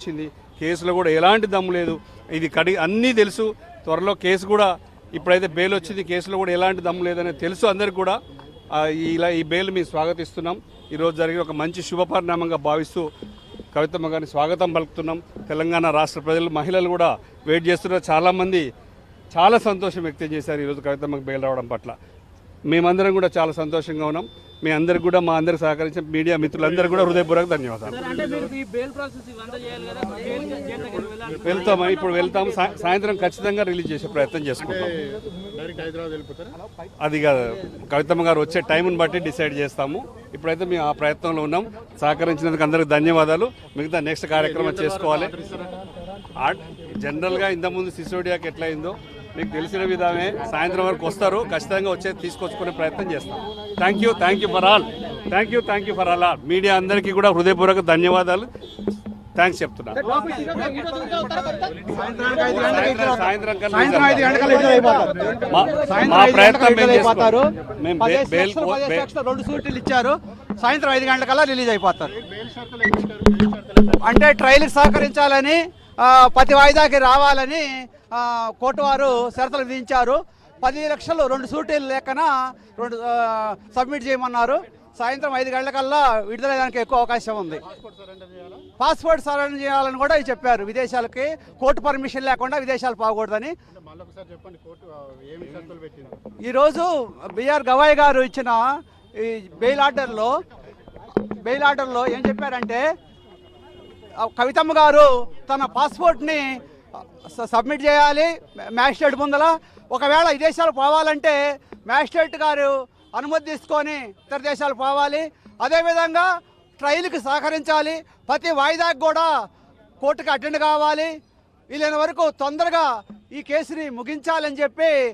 వచ్చింది. కేసులో కూడా ఎలాంటి దమ్ము లేదు. ఇది కడి అన్నీ తెలుసు. త్వరలో కేసు కూడా ఇప్పుడైతే బెయిల్ వచ్చింది. కేసులో కూడా ఎలాంటి దమ్ము లేదని తెలుసు అందరికి కూడా. ఇలా ఈ బెయిల్ మేము స్వాగతిస్తున్నాం. ఈరోజు జరిగిన ఒక మంచి శుభపరిణామంగా భావిస్తూ కవితమ్మ గారిని స్వాగతం పలుకుతున్నాం. తెలంగాణ రాష్ట్ర ప్రజలు మహిళలు కూడా వెయిట్ చేస్తున్నారు. చాలామంది చాలా సంతోషం వ్యక్తం చేశారు. ఈరోజు కవితమ్మకు బెయిల్ రావడం పట్ల. మేమందరం కూడా చాలా సంతోషంగా ఉన్నాం మీ అందరికి కూడా మా అందరికి సహకరించిన మీడియా మిత్రులందరూ కూడా హృదయపూర్వక ధన్యవాదాలు సార్ అంటే మీరు ఈ బెయిల్ ప్రాసెస్ ఇవంతా చేయాలి కదా జైలు జైలు దగ్గర వెళ్ళాలి వెళ్తాము ఇప్పుడు వెళ్తాము సా- సాయంత్రం ఖచ్చితంగా రిలీజ్ చేసే ప్రయత్నం చేసుకుంటాం అది కాదు కవితమ్మ గారు వచ్చే టైంని బట్టి డిసైడ్ చేస్తాము ఇప్పుడైతే మేము ఆ ప్రయత్నంలో ఉన్నాం సహకరించినందుకు అందరికి ధన్యవాదాలు మిగతా నెక్స్ట్ కార్యక్రమం చేసుకోవాలి జనరల్గా ఇంతకుముందు సిసోడియాకి ఎట్లా అయిందో మీకు తెలిసిన విధమే సాయంత్రం వరకు వస్తారు. ఖచ్చితంగా వచ్చే తీసుకొచ్చుకునే ప్రయత్నం చేస్తాం. Thank you thank you for all thank you thank you for all media అందరికీ కూడా హృదయపూర్వక ధన్యవాదాలు. థ్యాంక్స్ చెప్తున్నా. మా- ప్రయత్నం రెండు సూట్లు ఇచ్చారు. సాయంత్రం ఐదు గంటలకల్లా రిలీజ్ అయిపోతారు. అంటే ట్రైల్కి సహకరించాలని ఆ, ప్రతి వాయిదాకి రావాలని కోర్టు వారు షరతులు విధించారు. పది లక్షలు రెండు సూటీలు లేకన రెండు సబ్మిట్ చేయమన్నారు. సాయంత్రం ఐదు గంటలకల్లా విడుదలయ్యడానికి ఎక్కువ అవకాశం ఉంది. పాస్పోర్ట్ సరెండర్ చేయాలని కూడా చెప్పారు. విదేశాలకి కోర్టు పర్మిషన్ లేకుండా విదేశాలు పోకూడదని. ఈరోజు బిఆర్ గవాయ్ గారు ఇచ్చిన ఈ బెయిల్ ఆర్డర్లో బెయిల్ ఆర్డర్లో ఏం చెప్పారంటే కవితమ్మ గారు తన పాస్పోర్ట్ని సబ్మిట్ చేయాలి. మ్యాజిస్ట్రేట్ ముందల ఒకవేళ విదేశాలు పోవాలంటే మ్యాజిస్ట్రేట్ గారు అనుమతి తీసుకొని ఇతర దేశాలు పోవాలి. అదేవిధంగా ట్రైల్కి సహకరించాలి. ప్రతి వాయిదాకి కూడా కోర్టుకి అటెండ్ కావాలి. వీలైన వరకు తొందరగా ఈ కేసుని ముగించాలని చెప్పి